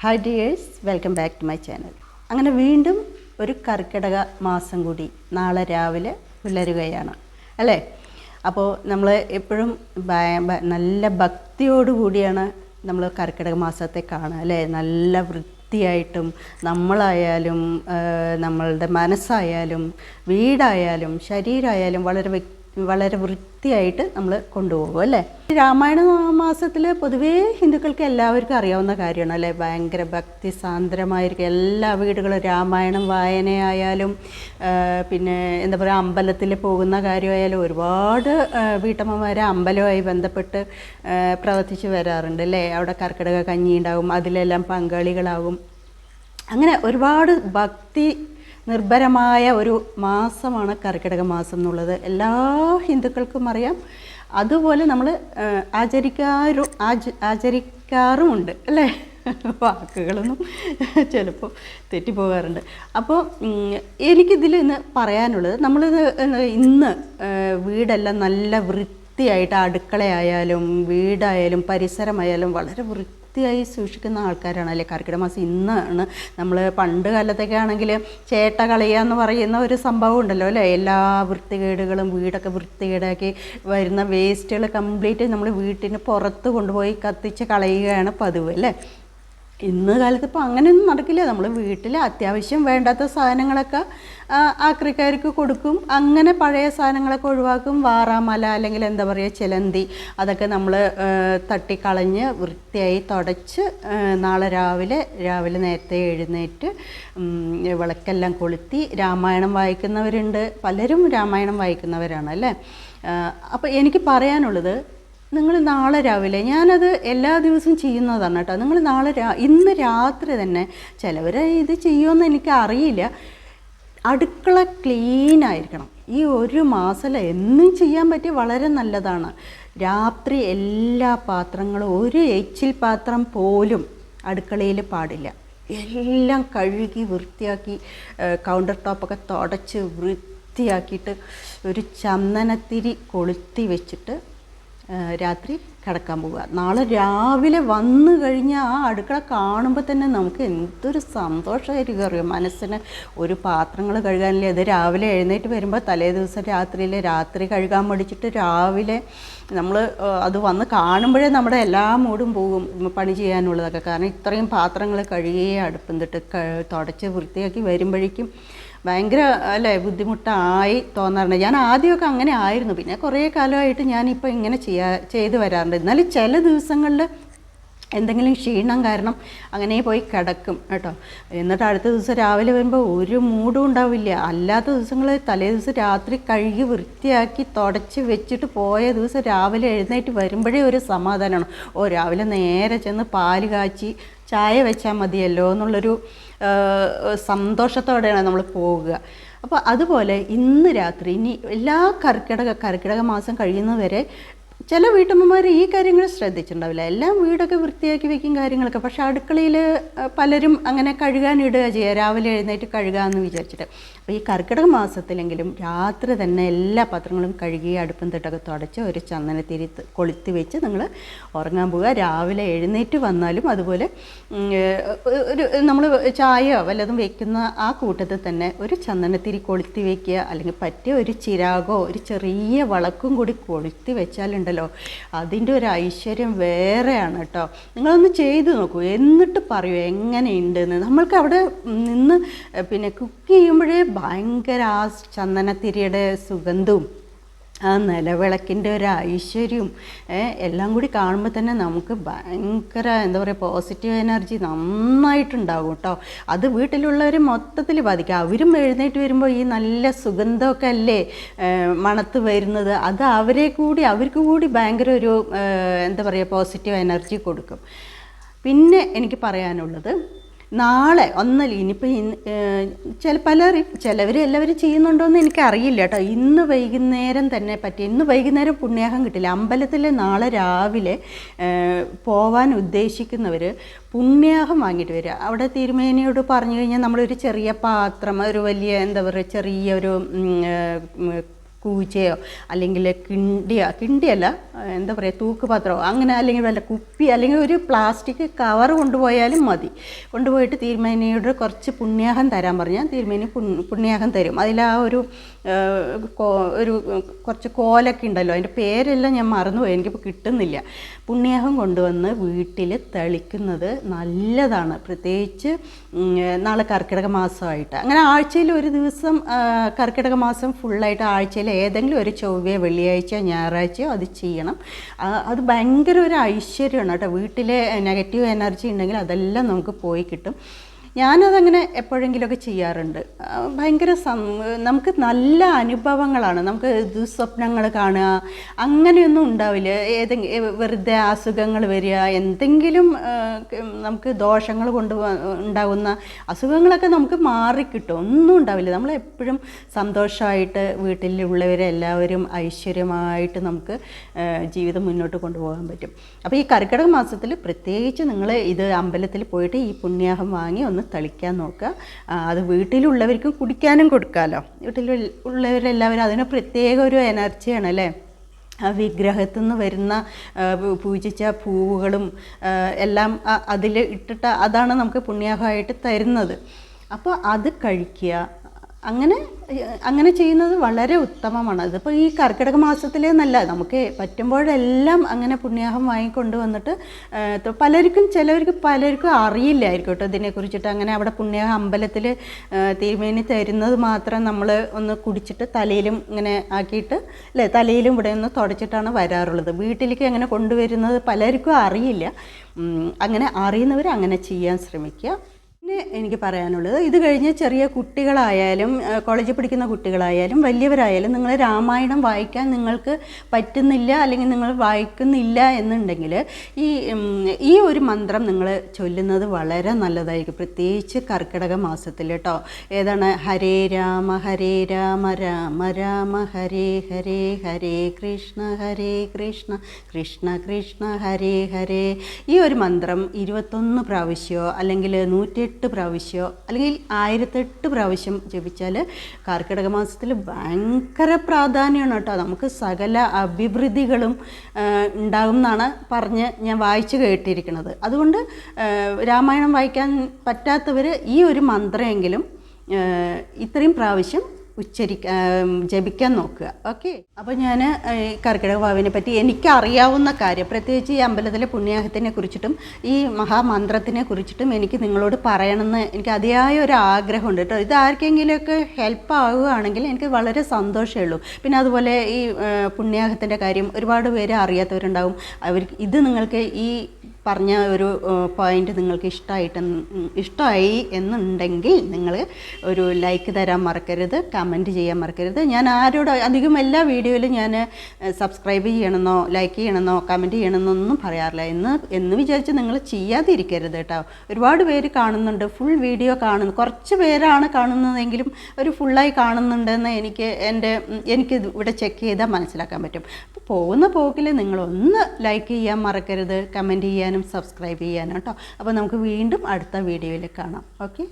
Hi dears welcome back to my channel അങ്ങനെ വീണ്ടും ഒരു കർക്കിടക മാസം കൂടി നാളെ രാവിലെ പുലരുകയാണ് അല്ലേ? അപ്പോൾ നമ്മൾ എപ്പോഴും നല്ല ഭക്തിയോടു കൂടിയാണ് നമ്മൾ കർക്കിടക മാസത്തെ കാണുക അല്ലേ? നല്ല വൃത്തിയായിട്ടും നമ്മളായാലും നമ്മളുടെ മനസ്സായാലും വീടായാലും ശരീരമായാലും വളരെ വ്യക്- വളരെ വൃത്തിയായിട്ട് നമ്മൾ കൊണ്ടുപോകും അല്ലേ? രാമായണ മാസത്തിൽ പൊതുവേ ഹിന്ദുക്കൾക്ക് എല്ലാവർക്കും അറിയാവുന്ന കാര്യമാണ് അല്ലേ? ഭയങ്കര ഭക്തി സാന്ദ്രമായിരിക്കും എല്ലാ വീടുകളും രാമായണം വായനയായാലും പിന്നെ എന്താ പറയുക അമ്പലത്തിൽ പോകുന്ന കാര്യമായാലും ഒരുപാട് വീട്ടമ്മമാർ അമ്പലവുമായി ബന്ധപ്പെട്ട് പ്രവർത്തിച്ച് വരാറുണ്ട് അല്ലേ? അവിടെ കർക്കിടക കഞ്ഞി ഉണ്ടാവും അതിലെല്ലാം പങ്കാളികളാകും. അങ്ങനെ ഒരുപാട് ഭക്തി നിർഭരമായ ഒരു മാസമാണ് കർക്കിടക മാസം എന്നുള്ളത്. എല്ലാ ഹിന്ദുക്കൾക്കും അറിയാം. അതുപോലെ നമ്മൾ ആചരിക്കാറും ആച ആചരിക്കാറുമുണ്ട് അല്ലേ? വാക്കുകളൊന്നും ചിലപ്പോൾ തെറ്റിപ്പോകാറുണ്ട്. അപ്പോൾ എനിക്കിതിൽ ഇന്ന് പറയാനുള്ളത് നമ്മൾ ഇന്ന് വീടെല്ലാം നല്ല വൃത്തിയായിട്ട് അടുക്കളയായാലും വീടായാലും പരിസരമായാലും വളരെ വൃത്തി വൃത്തിയായി സൂക്ഷിക്കുന്ന ആൾക്കാരാണ്. അല്ലേ? കർക്കിടക മാസം ഇന്നാണ് നമ്മൾ പണ്ട് കാലത്തൊക്കെ ആണെങ്കിൽ ചേട്ട കളയുക എന്ന് പറയുന്ന ഒരു സംഭവം ഉണ്ടല്ലോ അല്ലേ? എല്ലാ വൃത്തികേടുകളും വീടൊക്കെ വൃത്തികേടാക്കി വരുന്ന വേസ്റ്റുകൾ കംപ്ലീറ്റ് നമ്മൾ വീട്ടിന് പുറത്ത് കൊണ്ടുപോയി കത്തിച്ച് കളയുകയാണ് പതിവ് അല്ലേ? ഇന്ന് കാലത്ത് ഇപ്പോൾ അങ്ങനെയൊന്നും നടക്കില്ല. നമ്മൾ വീട്ടിൽ അത്യാവശ്യം വേണ്ടാത്ത സാധനങ്ങളൊക്കെ ആക്രിക്കാർക്ക് കൊടുക്കും. അങ്ങനെ പഴയ സാധനങ്ങളൊക്കെ ഒഴിവാക്കും. വാറാമല അല്ലെങ്കിൽ എന്താ പറയുക ചിലന്തി അതൊക്കെ നമ്മൾ തട്ടിക്കളഞ്ഞ് വൃത്തിയായി തുടച്ച് നാളെ രാവിലെ രാവിലെ നേരത്തെ എഴുന്നേറ്റ് വിളക്കെല്ലാം കൊളുത്തി രാമായണം വായിക്കുന്നവരുണ്ട്. പലരും രാമായണം വായിക്കുന്നവരാണ് അല്ലേ? അപ്പോൾ എനിക്ക് പറയാനുള്ളത് നിങ്ങൾ നാളെ രാവിലെ ഞാനത് എല്ലാ ദിവസവും ചെയ്യുന്നതാണ് കേട്ടോ. നിങ്ങൾ നാളെ രാ ഇന്ന് രാത്രി തന്നെ ചിലവർ ഇത് ചെയ്യുമെന്ന് എനിക്ക് അറിയില്ല. അടുക്കള ക്ലീൻ ആയിരിക്കണം. ഈ ഒരു മാസം എന്നും ചെയ്യാൻ പറ്റിയ വളരെ നല്ലതാണ്. രാത്രി എല്ലാ പാത്രങ്ങളും ഒരു എച്ചിൽ പാത്രം പോലും അടുക്കളയിൽ പാടില്ല. എല്ലാം കഴുകി വൃത്തിയാക്കി കൗണ്ടർ ടോപ്പൊക്കെ തുടച്ച് വൃത്തിയാക്കിയിട്ട് ഒരു ചന്ദനത്തിരി കൊളുത്തി വെച്ചിട്ട് രാത്രി കിടക്കാൻ പോവുക. നാളെ രാവിലെ വന്നു കഴിഞ്ഞാൽ ആ അടുക്കള കാണുമ്പോൾ തന്നെ നമുക്ക് എന്തൊരു സന്തോഷമായിരിക്കും അറിയോ? മനസ്സിന് ഒരു പാത്രങ്ങൾ കഴുകാനില്ല? അത് രാവിലെ എഴുന്നേറ്റ് വരുമ്പോൾ തലേ ദിവസം രാത്രിയിൽ രാത്രി കഴുകാൻ മടിച്ചിട്ട് രാവിലെ നമ്മൾ അത് വന്ന് കാണുമ്പോഴേ നമ്മുടെ എല്ലാ മൂടും പോകും പണി ചെയ്യാനുള്ളതൊക്കെ. കാരണം ഇത്രയും പാത്രങ്ങൾ കഴുകി അടുപ്പം തൊട്ട് തുടച്ച് വൃത്തിയാക്കി വരുമ്പോഴേക്കും ഭയങ്കര അല്ലേ ബുദ്ധിമുട്ടായി തോന്നാറുണ്ട്. ഞാൻ ആദ്യമൊക്കെ അങ്ങനെ ആയിരുന്നു. പിന്നെ കുറേ കാലമായിട്ട് ഞാനിപ്പോൾ ഇങ്ങനെ ചെയ്യാ ചെയ്തു വരാറുണ്ട്. എന്നാലും ചില ദിവസങ്ങളിൽ എന്തെങ്കിലും ക്ഷീണം കാരണം അങ്ങനെ പോയി കിടക്കും കേട്ടോ. എന്നിട്ട് അടുത്ത ദിവസം രാവിലെ വരുമ്പോൾ ഒരു മൂടും ഉണ്ടാവില്ല. അല്ലാത്ത ദിവസങ്ങൾ തലേ ദിവസം രാത്രി കഴുകി വൃത്തിയാക്കി തുടച്ച് വെച്ചിട്ട് പോയ ദിവസം രാവിലെ എഴുന്നേറ്റ് വരുമ്പോഴേ ഒരു സമാധാനമാണ് ഓ രാവിലെ നേരെ ചെന്ന് പാൽ കാച്ചി ചായ വെച്ചാൽ മതിയല്ലോ എന്നുള്ളൊരു സന്തോഷത്തോടെയാണ് നമ്മൾ പോവുക. അപ്പോൾ അതുപോലെ ഇന്ന് രാത്രി ഇനി എല്ലാ കർക്കിടക കർക്കിടക മാസം കഴിയുന്നവരെ ചില വീട്ടമ്മമാർ ഈ കാര്യങ്ങൾ ശ്രദ്ധിച്ചിട്ടുണ്ടാവില്ല. എല്ലാം വീടൊക്കെ വൃത്തിയാക്കി വെക്കും കാര്യങ്ങളൊക്കെ. പക്ഷേ അടുക്കളയിൽ പലരും അങ്ങനെ കഴുകാനിടുക ചെയ്യുക രാവിലെ എഴുന്നേറ്റ് കഴുകുക എന്ന് വിചാരിച്ചിട്ട്. അപ്പോൾ ഈ കർക്കിടക മാസത്തിലെങ്കിലും രാത്രി തന്നെ എല്ലാ പാത്രങ്ങളും കഴുകി അടുപ്പം തിട്ടൊക്കെ തുടച്ച് ഒരു ചന്ദനത്തിരി കൊളുത്തി വെച്ച് നിങ്ങൾ ഉറങ്ങാൻ പോവുക. രാവിലെ എഴുന്നേറ്റ് വന്നാലും അതുപോലെ ഒരു നമ്മൾ ചായയോ വല്ലതും വെക്കുന്ന ആ കൂട്ടത്തിൽ തന്നെ ഒരു ചന്ദനത്തിരി കൊളുത്തി വെക്കുക. അല്ലെങ്കിൽ പറ്റിയ ഒരു ചിരാഗോ ഒരു ചെറിയ വളക്കും കൂടി കൊളുത്തി വെച്ചാലുണ്ടല്ലോ. അതിന്റെ ഒരു ഐശ്വര്യം വേറെയാണ് കേട്ടോ. നിങ്ങളൊന്ന് ചെയ്ത് നോക്കൂ. എന്നിട്ട് പറയൂ എങ്ങനെയുണ്ടെന്ന്. നമ്മൾക്ക് അവിടെ നിന്ന് പിന്നെ കുക്ക് ചെയ്യുമ്പോഴേ ഭയങ്കര ആ ചന്ദനത്തിരിയുടെ സുഗന്ധവും ആ നിലവിളക്കിന്റെ ഒരു ഐശ്വര്യം എല്ലാം കൂടി കാണുമ്പോൾ തന്നെ നമുക്ക് ഭയങ്കര എന്താ പറയുക പോസിറ്റീവ് എനർജി നന്നായിട്ടുണ്ടാകും കേട്ടോ. അത് വീട്ടിലുള്ളവർ മൊത്തത്തിൽ ബാധിക്കും. അവരും എഴുന്നേറ്റ് വരുമ്പോൾ ഈ നല്ല സുഗന്ധമൊക്കെ അല്ലേ മണത്ത് വരുന്നത് അത് അവരെ കൂടി അവർക്ക് കൂടി ഭയങ്കര ഒരു എന്താ പറയുക പോസിറ്റീവ് എനർജി കൊടുക്കും. പിന്നെ എനിക്ക് പറയാനുള്ളത് നാളെ ഒന്നല്ല ഇനിയിപ്പോൾ ചില പല ചിലവർ എല്ലാവരും ചെയ്യുന്നുണ്ടോയെന്ന് എനിക്കറിയില്ല കേട്ടോ ഇന്ന് വൈകുന്നേരം തന്നെ പറ്റി ഇന്ന് വൈകുന്നേരം പുണ്യാഹം കിട്ടില്ല. അമ്പലത്തിൽ നാളെ രാവിലെ പോവാൻ ഉദ്ദേശിക്കുന്നവർ പുണ്യാഹം വാങ്ങിയിട്ട് വരിക അവിടെ തിരുമേനിയോട് പറഞ്ഞു കഴിഞ്ഞാൽ നമ്മളൊരു ചെറിയ പാത്രം ഒരു വലിയ എന്താ പറയുക ചെറിയ ഒരു കൂച്ചയോ അല്ലെങ്കിൽ കിണ്ടിയോ കിണ്ടിയല്ല എന്താ പറയുക തൂക്കുപാത്രമോ അങ്ങനെ അല്ലെങ്കിൽ വല്ല കുപ്പി അല്ലെങ്കിൽ ഒരു പ്ലാസ്റ്റിക് കവർ കൊണ്ടുപോയാലും മതി. കൊണ്ടുപോയിട്ട് തീരുമാനിയോട് കുറച്ച് പുണ്യാഹം തരാൻ പറഞ്ഞാൽ തീരുമാനി പുണ്യ- പുണ്യാഹം തരും. അതിൽ ആ ഒരു ഒരു കുറച്ച് കോലൊക്കെ ഉണ്ടല്ലോ അതിന്റെ പേരെല്ലാം ഞാൻ മറന്നുപോയി എനിക്കിപ്പോൾ കിട്ടുന്നില്ല. പുണ്യാഹം കൊണ്ടുവന്ന് വീട്ടിൽ തളിക്കുന്നത് നല്ലതാണ്. പ്രത്യേകിച്ച് നാളെ കർക്കിടക മാസമായിട്ട്. അങ്ങനെ ആഴ്ചയിൽ ഒരു ദിവസം കർക്കിടക മാസം ഫുള്ളായിട്ട് ആഴ്ചയിൽ ഏതെങ്കിലും ഒരു ചൊവ്വയോ വെള്ളിയാഴ്ചയോ ഞായറാഴ്ചയോ അത് ചെയ്യണം. അത് ഭയങ്കര ഒരു ഐശ്വര്യമാണ് കേട്ടോ. വീട്ടിലെ നെഗറ്റീവ് എനർജി ഉണ്ടെങ്കിൽ അതെല്ലാം നമുക്ക് പോയി കിട്ടും. ഞാനതങ്ങനെ എപ്പോഴെങ്കിലുമൊക്കെ ചെയ്യാറുണ്ട്. ഭയങ്കര നമുക്ക് നല്ല അനുഭവങ്ങളാണ്. നമുക്ക് ദുസ്വപ്നങ്ങൾ കാണുക അങ്ങനെയൊന്നും ഉണ്ടാവില്ല. ഏതെങ്കിലും വെറുതെ അസുഖങ്ങൾ വരിക എന്തെങ്കിലും നമുക്ക് ദോഷങ്ങൾ കൊണ്ട് ഉണ്ടാകുന്ന അസുഖങ്ങളൊക്കെ നമുക്ക് മാറിക്കിട്ടും. ഒന്നും ഉണ്ടാവില്ല. നമ്മൾ എപ്പോഴും സന്തോഷമായിട്ട് വീട്ടിലുള്ളവരെല്ലാവരും ഐശ്വര്യമായിട്ട് നമുക്ക് ജീവിതം മുന്നോട്ട് കൊണ്ടുപോകാൻ പറ്റും. അപ്പോൾ ഈ കർക്കിടക മാസത്തിൽ പ്രത്യേകിച്ച് നിങ്ങൾ ഇത് അമ്പലത്തിൽ പോയിട്ട് ഈ പുണ്യാഹം വാങ്ങി ഒന്ന് തളിക്കാൻ നോക്കുക. അത് വീട്ടിലുള്ളവർക്കും കുടിക്കാനും കൊടുക്കാമല്ലോ വീട്ടിൽ ഉള്ളവരെല്ലാവരും അതിന് പ്രത്യേക ഒരു എനർജിയാണ് അല്ലേ? ആ വിഗ്രഹത്തിൽ നിന്ന് വരുന്ന പൂജിച്ച പൂവുകളും എല്ലാം അതിൽ ഇട്ടിട്ട് അതാണ് നമുക്ക് പുണ്യാഹമായിട്ട് തരുന്നത്. അപ്പോൾ അത് കഴിക്കുക. അങ്ങനെ അങ്ങനെ ചെയ്യുന്നത് വളരെ ഉത്തമമാണ്. അതിപ്പോൾ ഈ കർക്കിടക മാസത്തിലേന്നല്ല നമുക്ക് പറ്റുമ്പോഴെല്ലാം അങ്ങനെ പുണ്യാഹം വാങ്ങിക്കൊണ്ട് വന്നിട്ട് പലർക്കും ചിലവർക്ക് പലർക്കും അറിയില്ലായിരിക്കും കേട്ടോ ഇതിനെക്കുറിച്ചിട്ട് അങ്ങനെ അവിടെ പുണ്യാഹം അമ്പലത്തിൽ തിരുമേനി തരുന്നത് മാത്രം നമ്മൾ ഒന്ന് കുടിച്ചിട്ട് തലയിലും ഇങ്ങനെ ആക്കിയിട്ട് അല്ലേ തലയിലും ഇവിടെ ഒന്ന് തുടച്ചിട്ടാണ് വരാറുള്ളത്. വീട്ടിലേക്ക് അങ്ങനെ കൊണ്ടുവരുന്നത് പലർക്കും അറിയില്ല. അങ്ങനെ അറിയുന്നവർ അങ്ങനെ ചെയ്യാൻ ശ്രമിക്കുക. പിന്നെ എനിക്ക് പറയാനുള്ളത് ഇത് കഴിഞ്ഞ് ചെറിയ കുട്ടികളായാലും കോളേജിൽ പഠിക്കുന്ന കുട്ടികളായാലും വലിയവരായാലും നിങ്ങൾ രാമായണം വായിക്കാൻ നിങ്ങൾക്ക് പറ്റുന്നില്ല അല്ലെങ്കിൽ നിങ്ങൾ വായിക്കുന്നില്ല എന്നുണ്ടെങ്കിൽ ഈ ഈ ഒരു മന്ത്രം നിങ്ങൾ ചൊല്ലുന്നത് വളരെ നല്ലതായിരിക്കും. പ്രത്യേകിച്ച് കർക്കിടക മാസത്തിൽ കേട്ടോ ഏതാണ്? ഹരേ രാമ ഹരേ രാമ രാമ രാമ ഹരേ ഹരേ ഹരേ കൃഷ്ണ ഹരേ കൃഷ്ണ കൃഷ്ണ കൃഷ്ണ ഹരേ ഹരേ. ഈ ഒരു മന്ത്രം ഇരുപത്തൊന്ന് പ്രാവശ്യമോ അല്ലെങ്കിൽ നൂറ്റിയെട്ട് പ്രാവശ്യമോ അല്ലെങ്കിൽ ആയിരത്തെട്ട് പ്രാവശ്യം ജപിച്ചാൽ കാർക്കിടക മാസത്തിൽ ഭയങ്കര പ്രാധാന്യമാണ് കേട്ടോ. നമുക്ക് സകല അഭിവൃദ്ധികളും ഉണ്ടാകും എന്നാണ് പറഞ്ഞ് ഞാൻ വായിച്ചു കേട്ടിരിക്കുന്നത്. അതുകൊണ്ട് രാമായണം വായിക്കാൻ പറ്റാത്തവർ ഈ ഒരു മന്ത്രമെങ്കിലും ഇത്രയും പ്രാവശ്യം ഉച്ചരിക്കാൻ ജപിക്കാൻ നോക്കുക. ഓക്കെ അപ്പോൾ ഞാൻ കർക്കിടക വാവിനെ പറ്റി എനിക്കറിയാവുന്ന കാര്യം പ്രത്യേകിച്ച് ഈ അമ്പലത്തിലെ പുണ്യാഹത്തിനെ കുറിച്ചിട്ടും ഈ മഹാമന്ത്രത്തിനെ കുറിച്ചിട്ടും എനിക്ക് നിങ്ങളോട് പറയണമെന്ന് എനിക്ക് അതിയായ ഒരു ആഗ്രഹമുണ്ട് കേട്ടോ ഇത് ആർക്കെങ്കിലുമൊക്കെ ഹെൽപ്പ് ആവുകയാണെങ്കിൽ എനിക്ക് വളരെ സന്തോഷമേ ഉള്ളൂ. പിന്നെ അതുപോലെ ഈ പുണ്യാഹത്തിന്റെ കാര്യം ഒരുപാട് പേര് അറിയാത്തവരുണ്ടാവും. അവർ ഇത് നിങ്ങൾക്ക് ഈ പറഞ്ഞ ഒരു പോയിന്റ് നിങ്ങൾക്ക് ഇഷ്ടമായിട്ട് ഇഷ്ടമായി എന്നുണ്ടെങ്കിൽ നിങ്ങൾ ഒരു ലൈക്ക് തരാൻ മറക്കരുത് കമന്റ് ചെയ്യാൻ മറക്കരുത്. ഞാൻ ആരോട് അധികം എല്ലാ വീഡിയോയിലും ഞാൻ സബ്സ്ക്രൈബ് ചെയ്യണമെന്നോ ലൈക്ക് ചെയ്യണമെന്നോ കമന്റ് ചെയ്യണമെന്നോ ഒന്നും പറയാറില്ല. എന്ന് എന്ന് വിചാരിച്ച് നിങ്ങൾ ചെയ്യാതിരിക്കരുത് കേട്ടോ. ഒരുപാട് പേര് കാണുന്നുണ്ട് ഫുൾ വീഡിയോ കാണുന്നു. കുറച്ച് പേരാണ് കാണുന്നതെങ്കിലും ഒരു ഫുള്ളായി കാണുന്നുണ്ടെന്ന് എനിക്ക് എന്റെ എനിക്ക് ഇവിടെ ചെക്ക് ചെയ്താൽ മനസ്സിലാക്കാൻ പറ്റും. അപ്പോൾ പോകുന്ന പോക്കിൽ നിങ്ങളൊന്ന് ലൈക്ക് ചെയ്യാൻ മറക്കരുത് കമന്റ് ചെയ്യാനും സബ്സ്ക്രൈബ് ചെയ്യാനും കേട്ടോ അപ്പോൾ നമുക്ക് വീണ്ടും അടുത്ത വീഡിയോയിൽ കാണാം. ഓക്കെ